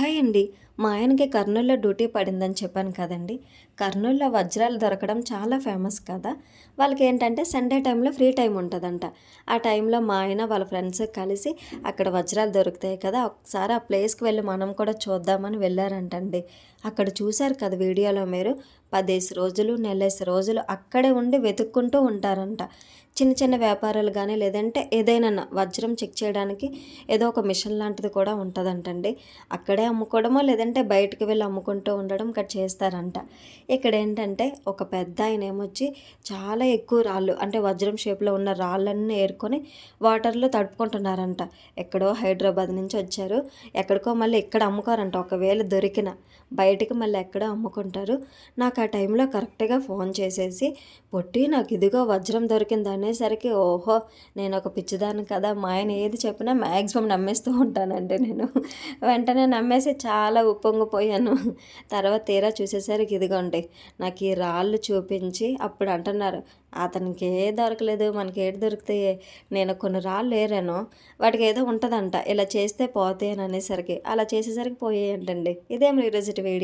Hi అండి మా ఆయనకి కర్నూలులో డ్యూటీ పడిందని చెప్పాను కదండి. కర్నూలులో వజ్రాలు దొరకడం చాలా ఫేమస్ కదా. వాళ్ళకి ఏంటంటే సండే టైంలో ఫ్రీ టైం ఉంటుందంట. ఆ టైంలో మా ఆయన వాళ్ళ ఫ్రెండ్స్ కలిసి అక్కడ వజ్రాలు దొరుకుతాయి కదా ఒకసారి ఆ ప్లేస్కి వెళ్ళి మనం కూడా చూద్దామని వెళ్ళారంటండి. అక్కడ చూశారు కదా వీడియోలో మీరు పదేసి రోజులు నెలేసి రోజులు అక్కడే ఉండి వెతుక్కుంటూ ఉంటారంట. చిన్న చిన్న వ్యాపారాలు కానీ లేదంటే ఏదైనా వజ్రం చెక్ చేయడానికి ఏదో ఒక మిషన్ లాంటిది కూడా ఉంటుందంటండి. అక్కడే అమ్ముకోవడమో లేదంటే బయటకు వెళ్ళి అమ్ముకుంటూ ఉండడం ఇక్కడ చేస్తారంట. ఇక్కడ ఏంటంటే ఒక పెద్ద ఆయన ఏమొచ్చి చాలా ఎక్కువ రాళ్ళు అంటే వజ్రం షేప్లో ఉన్న రాళ్ళన్నీ ఏరుకొని వాటర్లో తడుపుకుంటున్నారంట. ఎక్కడో హైదరాబాద్ నుంచి వచ్చారు. ఎక్కడికో మళ్ళీ ఇక్కడ అమ్ముకోరంట. ఒకవేళ దొరికిన బయటికి మళ్ళీ ఎక్కడో అమ్ముకుంటారు. నాకు ఆ టైంలో కరెక్ట్గా ఫోన్ చేసేసి పొట్టి నాకు ఇదిగో వజ్రం దొరికింది అనేసరికి ఓహో నేను ఒక పిచ్చిదాన్ని కదా మా ఆయన ఏది చెప్పినా మ్యాక్సిమం నమ్మేస్తూ ఉంటానండి నేను. వెంటనే నమ్మేసి చాలా ఉప్పొంగిపోయాను. తర్వాత తీరా చూసేసరికి ఇదిగోండి నాకు ఈ రాళ్ళు చూపించి అప్పుడు అంటున్నారు అతనికి ఏ దొరకలేదు మనకి ఏది దొరుకుతాయి? నేను కొన్ని రాళ్ళు ఏరాను వాటికి ఏదో ఉంటుందంట ఇలా చేస్తే పోతే అని అనేసరికి. అలా చేసేసరికి పోయేయంటండి. ఇదేం ఈరోజు వీడియో.